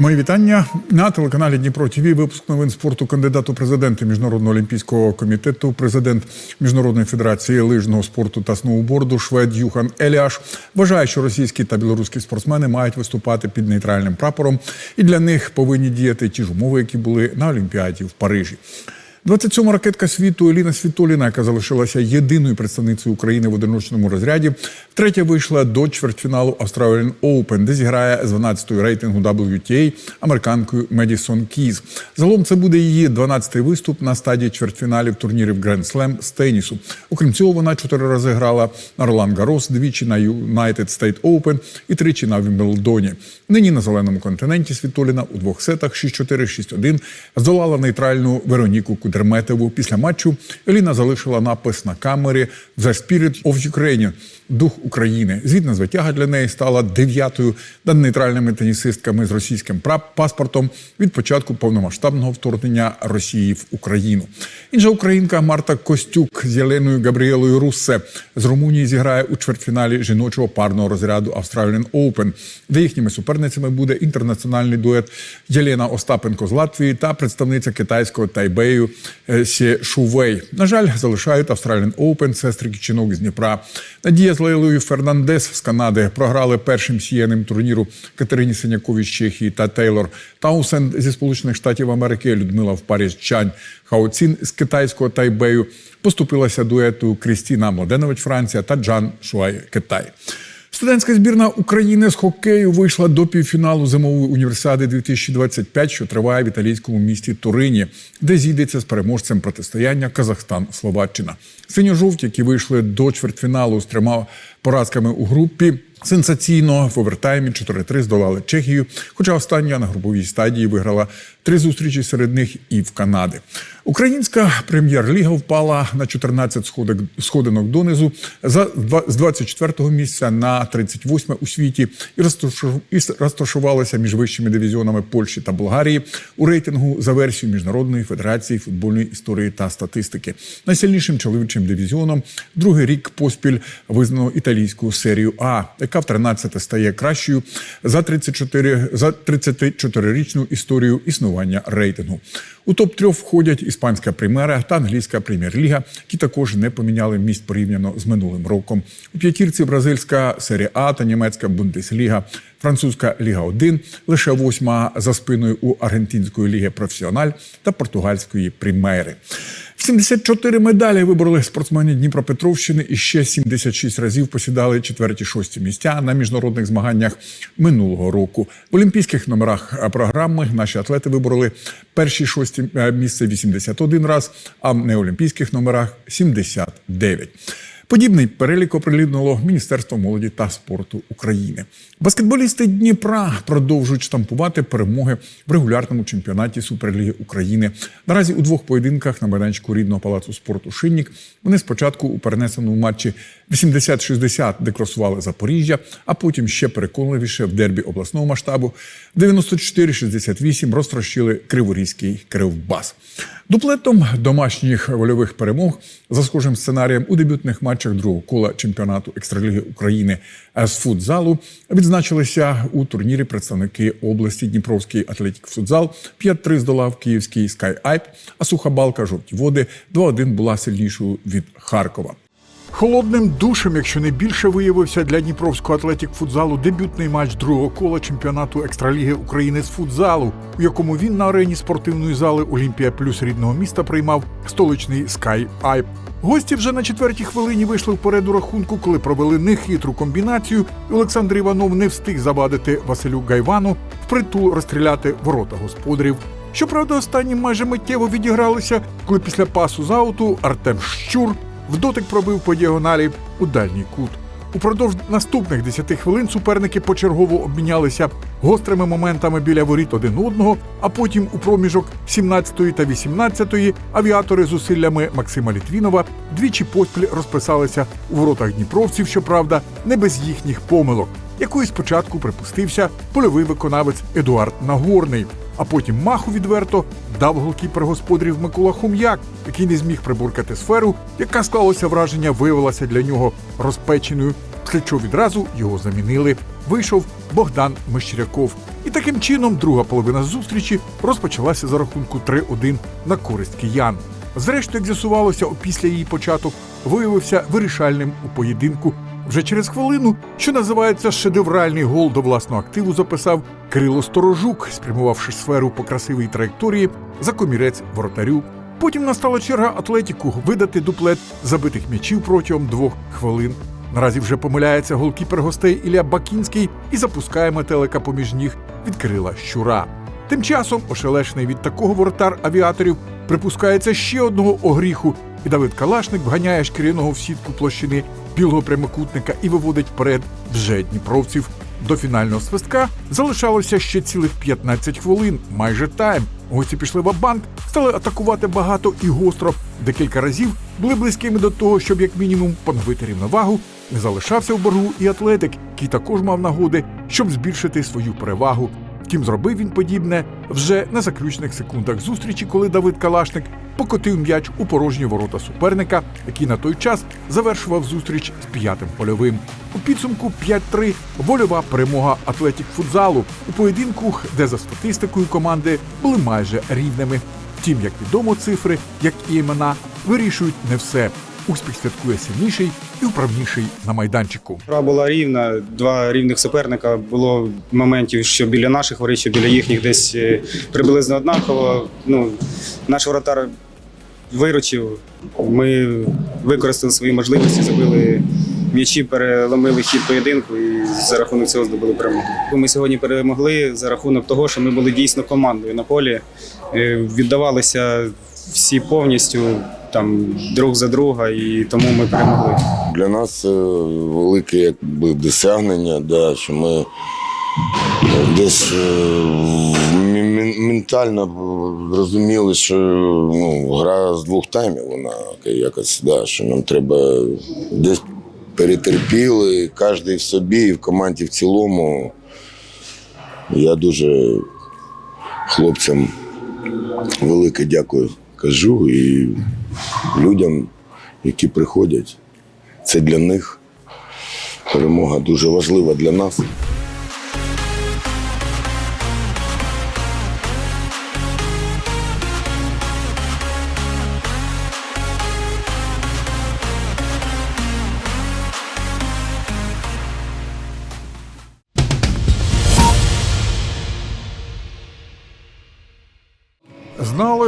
Мої вітання на телеканалі Дніпро ТВ. Випуск новин спорту кандидату президенти Міжнародного олімпійського комітету, президент Міжнародної федерації лижного спорту та сноуборду швед Юхан Еліаш вважає, що російські та білоруські спортсмени мають виступати під нейтральним прапором, і для них повинні діяти ті ж умови, які були на Олімпіаді в Парижі. 27-ма ракетка світу Еліна Світоліна, яка залишилася єдиною представницею України в одиночному розряді, втретє вийшла до чвертьфіналу Australian Open, де зіграє з 12-ї рейтингу WTA американкою Медісон Кіз. Загалом це буде її 12-й виступ на стадії чвертьфіналів турнірів Grand Slam з тенісу. Окрім цього, вона чотири рази грала на Ролан Гарос, двічі на United State Open і тричі на Вімблдоні. Нині на зеленому континенті Світоліна у двох сетах 6-4, 6-1 здолала нейтральну Вероніку Кудерметову. Після матчу Еліна залишила напис на камері «The Spirit of Ukraine» – дух України. Звітна звитяга для неї стала дев'ятою над нейтральними тенісистками з російським паспортом від початку повномасштабного вторгнення Росії в Україну. Інша українка Марта Костюк з Єленою Габріелою Руссе з Румунії зіграє у чвертьфіналі жіночого парного розряду Australian Open, де їхніми суперницями буде інтернаціональний дует Єлена Остапенко з Латвії та представниця китайського Тайбею е, Сє Шувей. На жаль, залишають Australian Open сестри Кічинок з Дніпра. Надія з Лейлою Фернандес з Канади програли першим сіяним турніру Катерині Синяковій з Чехії та Тейлор Таусен зі Сполучених Штатів Америки Людмила в парі з Чань Хаоцін з китайського Тайбею поступилася дуету Крістіна Младенович Франція та Джан Шуай Китай. Студентська збірна України з хокею вийшла до півфіналу зимової універсіади 2025, що триває в італійському місті Турині, де зійдеться з переможцем протистояння Казахстан-Словаччина. Синьо-жовті, які вийшли до чвертьфіналу з трьома поразками у групі. Сенсаційно в овертаймі 4-3 здолали Чехію, хоча остання на груповій стадії виграла три зустрічі серед них і в Канади. Українська прем'єр-ліга впала на 14 сходок, сходинок донизу за з 24-го місця на 38 у світі і розташу- і розташувалася між вищими дивізіонами Польщі та Болгарії у рейтингу за версією Міжнародної федерації футбольної історії та статистики. Найсильнішим чоловічим дивізіоном другий рік поспіль визнано італійську серію А, яка в 13 стає кращою за 34 за 34-річну історію існування рейтингу. У топ 3 входять іспанська прем'єра та англійська прем'єр-ліга, які також не поміняли місць порівняно з минулим роком. У п'ятірці бразильська серія А та німецька Бундесліга, французька Ліга 1, лише восьма за спиною у аргентинської ліги професіональ та португальської прем'єри. 74 медалі вибороли спортсмени Дніпропетровщини і ще 76 разів посідали четверті-шості місця на міжнародних змаганнях минулого року. В олімпійських номерах програми наші атлети вибороли перші шості е, місце 81 раз, а в неолімпійських номерах 79. Подібний перелік оприлюднило Міністерство молоді та спорту України. Баскетболісти Дніпра продовжують штампувати перемоги в регулярному чемпіонаті Суперліги України. Наразі у двох поєдинках на майданчику рідного палацу спорту Шиннік вони спочатку у перенесеному матчі 80-60, де кросували Запоріжжя, а потім ще переконливіше в дербі обласного масштабу 94-68 розтрощили Криворізький Кривбас. Дуплетом домашніх вольових перемог за схожим сценарієм у дебютних матчах другого кола чемпіонату екстраліги України з футзалу відзначилися у турнірі представники області Дніпровський атлетік футзал 5-3 здолав київський Скай Айп, а суха балка жовті води 2-1 була сильнішою від Харкова. Холодним душем, якщо не більше, виявився для Дніпровського атлетік футзалу дебютний матч другого кола чемпіонату екстраліги України з футзалу, у якому він на арені спортивної зали Олімпія Плюс рідного міста приймав столичний Скай Айп. Гості вже на четвертій хвилині вийшли вперед у рахунку, коли провели нехитру комбінацію. і Олександр Іванов не встиг завадити Василю Гайвану впритул розстріляти ворота господарів. Щоправда, останні майже миттєво відігралися, коли після пасу з ауту Артем Щур в дотик пробив по діагоналі у дальній кут. Упродовж наступних 10 хвилин суперники почергово обмінялися гострими моментами біля воріт один одного, а потім у проміжок 17 та 18 авіатори з усиллями Максима Літвінова двічі поспіль розписалися у воротах дніпровців, щоправда, не без їхніх помилок, якої спочатку припустився польовий виконавець Едуард Нагорний. А потім маху відверто дав голкіпер господарів Микола Хум'як, який не зміг прибуркати сферу, яка склалося враження, виявилася для нього розпеченою. після чого відразу його замінили. Вийшов Богдан Мещеряков. І таким чином друга половина зустрічі розпочалася за рахунку 3-1 на користь киян. Зрештою, як з'ясувалося, після її початок виявився вирішальним у поєдинку. Вже через хвилину, що називається шедевральний гол до власного активу, записав Кирило Сторожук, спрямувавши сферу по красивій траєкторії за комірець воротарю. Потім настала черга Атлетіку видати дуплет забитих м'ячів протягом двох хвилин. Наразі вже помиляється голкіпер гостей Ілля Бакінський і запускає метелика поміж ніг від Кирила Щура. Тим часом, ошелешений від такого воротар авіаторів, припускається ще одного огріху, і Давид Калашник вганяє шкіряного в сітку площини білого прямокутника і виводить вперед вже дніпровців. До фінального свистка залишалося ще цілих 15 хвилин, майже тайм. Гості пішли в банк стали атакувати багато і гостро. Декілька разів були близькими до того, щоб як мінімум поновити рівновагу. Не залишався в боргу і атлетик, який також мав нагоди, щоб збільшити свою перевагу. Втім, зробив він подібне вже на заключних секундах зустрічі, коли Давид Калашник покотив м'яч у порожні ворота суперника, який на той час завершував зустріч з п'ятим польовим. У підсумку 5-3 вольова перемога атлетік футзалу у поєдинку, де за статистикою команди були майже рівними. Втім, як відомо, цифри, як і імена, вирішують не все. Успіх святкує сильніший і вправніший на майданчику. Гра була рівна, два рівних суперника. Було моментів, що біля наших воріт, біля їхніх десь е, приблизно однаково. Ну, наш воротар виручив. Ми використали свої можливості, забили м'ячі, переломили хід поєдинку і за рахунок цього здобули перемогу. Ми сьогодні перемогли за рахунок того, що ми були дійсно командою на полі, Е, віддавалися всі повністю там друг за друга, і тому ми перемогли. Для нас це велике якби, досягнення, да, що ми е, десь е, ментально зрозуміли, що ну, гра з двох таймів, вона якось, да, що нам треба десь перетерпіли, кожен в собі і в команді в цілому. Я дуже хлопцям велике дякую кажу і людям, які приходять. Це для них перемога дуже важлива для нас.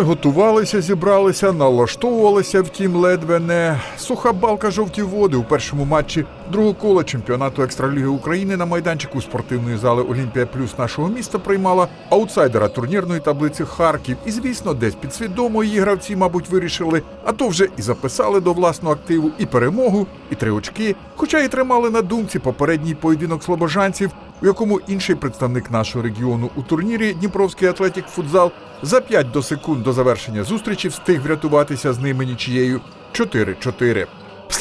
Готувалися, зібралися, налаштовувалися, втім, ледве не. Суха балка жовті води у першому матчі другого кола чемпіонату екстраліги України на майданчику спортивної зали Олімпія Плюс нашого міста приймала аутсайдера турнірної таблиці Харків. І звісно, десь підсвідомо її гравці, мабуть, вирішили, а то вже і записали до власного активу і перемогу, і три очки, хоча і тримали на думці попередній поєдинок слобожанців, у якому інший представник нашого регіону у турнірі Дніпровський атлетік футзал за 5 до секунд до завершення зустрічі встиг врятуватися з ними нічією 4-4.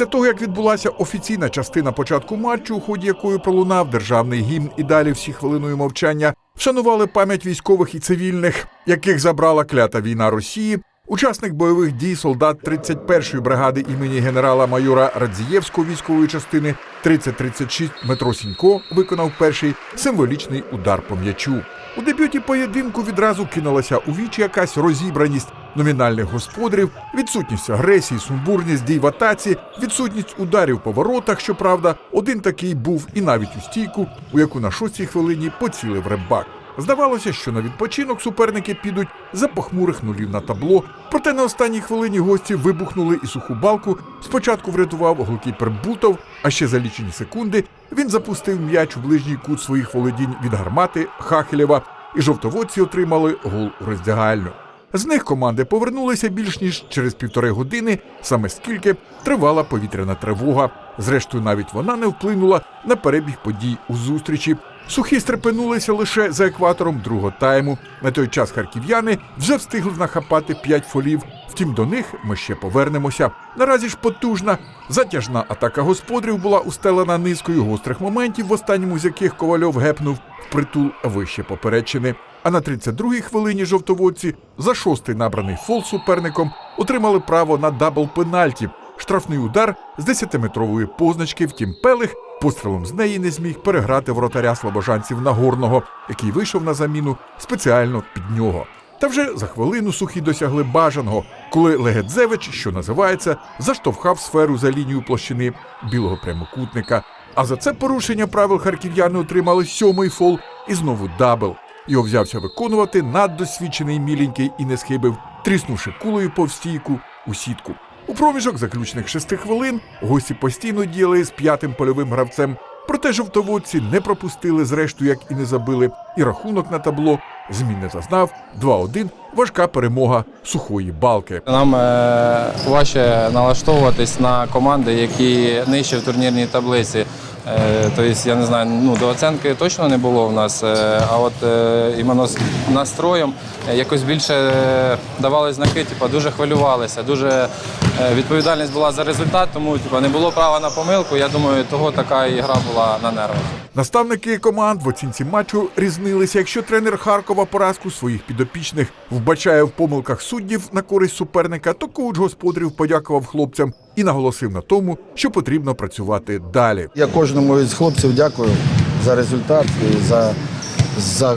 Після того, як відбулася офіційна частина початку матчу, у ході якої пролунав державний гімн і далі всі хвилиною мовчання вшанували пам'ять військових і цивільних, яких забрала клята війна Росії. Учасник бойових дій солдат 31-ї бригади імені генерала-майора Радзієвського військової частини 3036 Дмитро Сінько виконав перший символічний удар по м'ячу. У дебюті поєдинку відразу кинулася у вічі якась розібраність номінальних господарів, відсутність агресії, сумбурність дій в атаці, відсутність ударів по воротах. Щоправда, один такий був і навіть у стійку, у яку на шостій хвилині поцілив рибак. Здавалося, що на відпочинок суперники підуть за похмурих нулів на табло. Проте на останній хвилині гості вибухнули і суху балку. Спочатку врятував голкіпер Бутов, а ще за лічені секунди він запустив м'яч у ближній кут своїх володінь від гармати Хахелєва, і жовтоводці отримали гол у роздягальню. З них команди повернулися більш ніж через півтори години, саме скільки тривала повітряна тривога. Зрештою, навіть вона не вплинула на перебіг подій у зустрічі. Сухі стрепенулися лише за екватором другого тайму. На той час харків'яни вже встигли нахапати п'ять фолів. Втім, до них ми ще повернемося. Наразі ж потужна затяжна атака господарів була устелена низкою гострих моментів, в останньому з яких ковальов гепнув впритул вище поперечини. А на 32-й хвилині жовтоводці за шостий набраний фол суперником отримали право на дабл пенальті. Штрафний удар з 10-метрової позначки. Втім, Пелих Пострілом з неї не зміг переграти воротаря слобожанців Нагорного, який вийшов на заміну спеціально під нього. Та вже за хвилину сухі досягли бажаного, коли Легедзевич, що називається, заштовхав сферу за лінію площини білого прямокутника. А за це порушення правил харків'яни отримали сьомий фол і знову дабл. Його взявся виконувати наддосвідчений міленький і не схибив, тріснувши кулею повстійку у сітку. У проміжок заключних шести хвилин гості постійно діяли з п'ятим польовим гравцем. Проте жовтоводці не пропустили зрештою, як і не забили, і рахунок на табло змін не зазнав 2-1 важка перемога сухої балки. Нам е, важче налаштовуватись на команди, які нижче в турнірній таблиці. Тобто, я не знаю, ну до оценки точно не було в нас, е, а от е, іменно з настроєм якось більше давали знаки, типу, дуже хвилювалися, дуже відповідальність була за результат, тому типу, не було права на помилку. Я думаю, того така і була на нервах. Наставники команд в оцінці матчу різнилися. Якщо тренер Харкова поразку своїх підопічних вбачає в помилках суддів на користь суперника, то коуч господарів подякував хлопцям і наголосив на тому, що потрібно працювати далі. Я кожному із хлопців дякую за результат і за, за,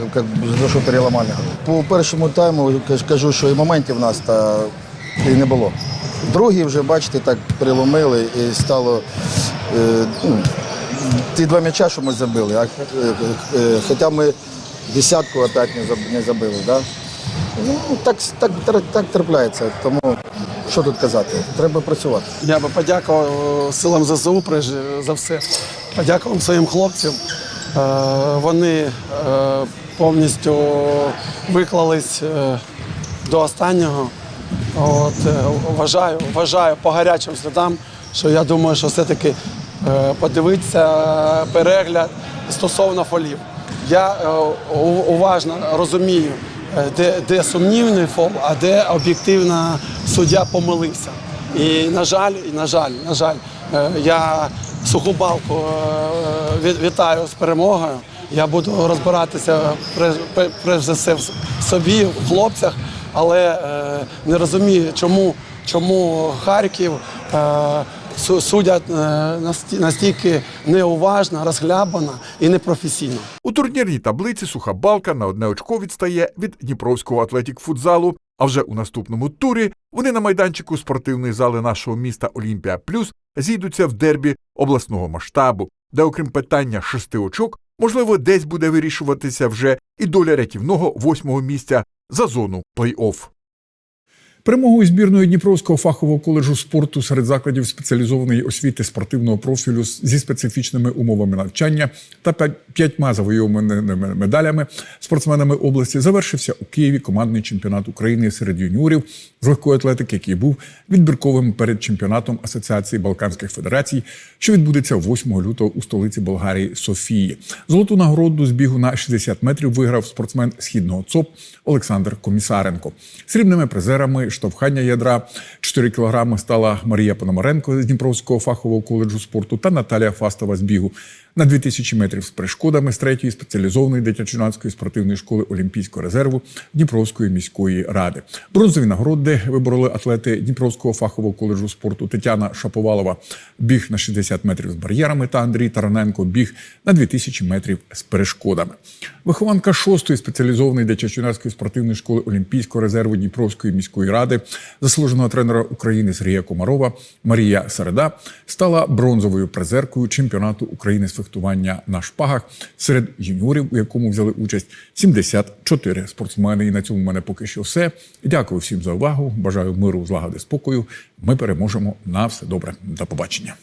за що переламали. По першому тайму кажу, що і моментів нас та і не було. Другий вже, бачите, так переломили і стало. Е, ну, ті два м'яча, що ми забили, а, е, е, хоча ми десятку опять не забили. Да? Ну, так, так, так трапляється. Тому що тут казати? Треба працювати. Я би подякував е, силам ЗСУ за все. Подякував своїм хлопцям. Е, Вони е, повністю виклались до останнього. От, вважаю, вважаю по гарячим слідам, що я думаю, що все-таки подивитися перегляд стосовно фолів. Я уважно розумію, де, де сумнівний фол, а де об'єктивно суддя помилився. І на жаль, і на жаль, на жаль, е, я суху балку е, вітаю з перемогою. Я буду розбиратися пре- пре- перш за все в собі, в хлопцях, але е, не розумію, чому, чому Харків е, судять е, настільки неуважно, розглябано і непрофесійно. У турнірній таблиці суха балка на одне очко відстає від Дніпровського атлетік футзалу. А вже у наступному турі вони на майданчику спортивної зали нашого міста Олімпія Плюс зійдуться в дербі обласного масштабу, де, окрім питання шести очок, можливо, десь буде вирішуватися вже і доля рятівного восьмого місця за зону плей-офф. Перемогою збірної Дніпровського фахового коледжу спорту серед закладів спеціалізованої освіти спортивного профілю зі специфічними умовами навчання та п'ятьма завойованими медалями спортсменами області завершився у Києві командний чемпіонат України серед юніорів з легкої атлетики, який був відбірковим перед чемпіонатом Асоціації Балканських Федерацій, що відбудеться 8 лютого у столиці Болгарії Софії. Золоту нагороду з бігу на 60 метрів виграв спортсмен східного ЦОП Олександр Комісаренко. Срібними призерами штовхання ядра 4 кілограми стала Марія Пономаренко з Дніпровського фахового коледжу спорту та Наталія Фастова з бігу. На 2000 метрів з перешкодами з третьої спеціалізованої дитячо-юнацької спортивної школи Олімпійського резерву Дніпровської міської ради. Бронзові нагороди вибороли атлети Дніпровського фахового коледжу спорту Тетяна Шаповалова, біг на 60 метрів з бар'єрами та Андрій Тараненко біг на 2000 метрів з перешкодами. Вихованка шостої спеціалізованої дитячо-юнацької спортивної школи Олімпійського резерву Дніпровської міської ради, заслуженого тренера України Сергія Комарова Марія Середа стала бронзовою призеркою чемпіонату України з фехтування на шпагах серед юніорів, у якому взяли участь 74 спортсмени. І на цьому в мене поки що все. Дякую всім за увагу. Бажаю миру, злагоди, спокою. Ми переможемо на все добре. До побачення.